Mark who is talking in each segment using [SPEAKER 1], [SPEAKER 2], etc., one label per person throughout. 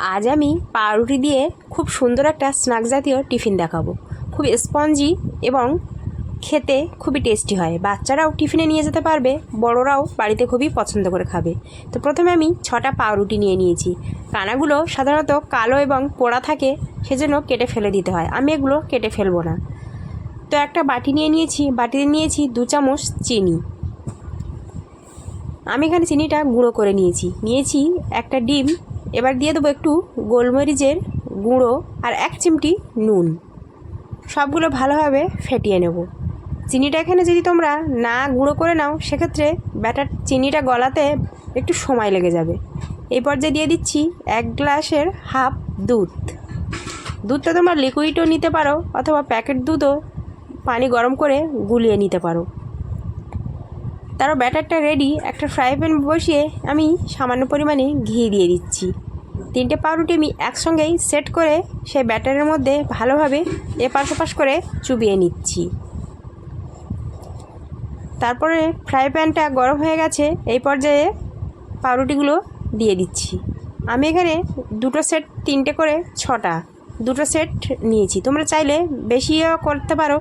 [SPEAKER 1] আজ আমি পাউরুটি দিয়ে খুব সুন্দর একটা স্ন্যাক জাতীয় টিফিন দেখাবো। খুব স্পঞ্জি এবং খেতে খুবই টেস্টি হয়। বাচ্চারাও টিফিনে নিয়ে যেতে পারবে, বড়রাও বাড়িতে খুবই পছন্দ করে খাবে। তো প্রথমে আমি ছটা পাউরুটি নিয়ে নিয়েছি। কানাগুলো সাধারণত কালো এবং পোড়া থাকে, সেজন্য কেটে ফেলে দিতে হয়। আমি এগুলো কেটে ফেলব না। তো একটা বাটি নিয়ে নিয়েছি। বাটিতে নিয়েছি দু চামচ চিনি। আমি এখানে চিনিটা গুঁড়ো করে নিয়েছি। নিয়েছি একটা ডিম এবার দিয়ে দেবো একটু গোলমরিচের গুঁড়ো আর এক চিমটি নুন। সবগুলো ভালোভাবে ফেটিয়ে নেব। চিনিটা এখানে যদি তোমরা না গুঁড়ো করে নাও, সেক্ষেত্রে ব্যাটার চিনিটা গলাতে একটু সময় লেগে যাবে। এই পর্যায়ে দিয়ে দিচ্ছি এক গ্লাসের হাফ দুধ। দুধটা তোমরা লিকুইডও নিতে পারো অথবা প্যাকেট দুধও পানি গরম করে গুলিয়ে নিতে পারো। তারও ব্যাটারটা রেডি একটা ফ্রাই প্যান বসিয়ে আমি সামান্য পরিমাণে ঘি দিয়ে দিচ্ছি। তিনটে পাউরুটি আমি একসঙ্গেই সেট করে সেই ব্যাটারের মধ্যে ভালোভাবে এপাশ ওপাশ করে চুবিয়ে নিচ্ছি। তারপরে ফ্রাই প্যানটা গরম হয়ে গেছে, এই পর্যায়ে পাউরুটিগুলো দিয়ে দিচ্ছি। আমি এখানে দুটো সেট তিনটে করে ছটা, দুটো সেট নিয়েছি। তোমরা চাইলে বেশিও করতে পারো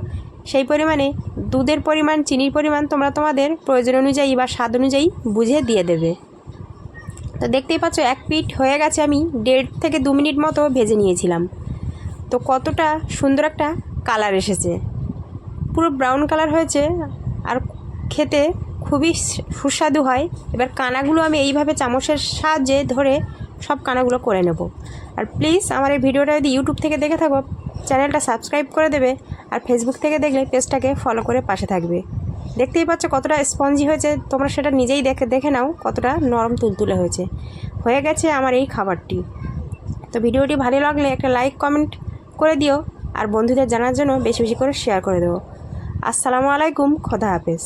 [SPEAKER 1] সেই পরিমাণে দুধের পরিমাণ, চিনির পরিমাণ তোমরা তোমাদের প্রয়োজন অনুযায়ী বা স্বাদ অনুযায়ী বুঝে দিয়ে দেবে। তো দেখতেই পাচ্ছ, এক পিঠ হয়ে গেছে আমি দেড় থেকে দু মিনিট মতো ভেজে নিয়েছিলাম। তো কতটা সুন্দর একটা কালার এসেছে। পুরো ব্রাউন কালার হয়েছে আর খেতে খুবই সুস্বাদু হয়। এবার কানাগুলো আমি এইভাবে চামচের সাহায্যে ধরে সব কানাগুলো করে নেব। আর প্লিজ আমার এই ভিডিওটা যদি ইউটিউব থেকে দেখে থাকো চ্যানেলটা সাবস্ক্রাইব করে দেবে আর ফেসবুক থেকে দেখলে পেজটাকে ফলো করে পাশে থাকবে। দেখতেই পাচ্ছ কতটা স্পঞ্জি হয়েছে। তোমরা সেটা নিজেই দেখে দেখে নাও কতটা নরম তুলতুলে হয়েছে। হয়ে গেছে আমার এই খাবারটি। তো ভিডিওটি ভালো লাগলে একটা লাইক কমেন্ট করে দিও আর বন্ধুদের জানার জন্য বেশি বেশি করে শেয়ার করে দেবো আসসালামু আলাইকুম, খোদা হাফেজ।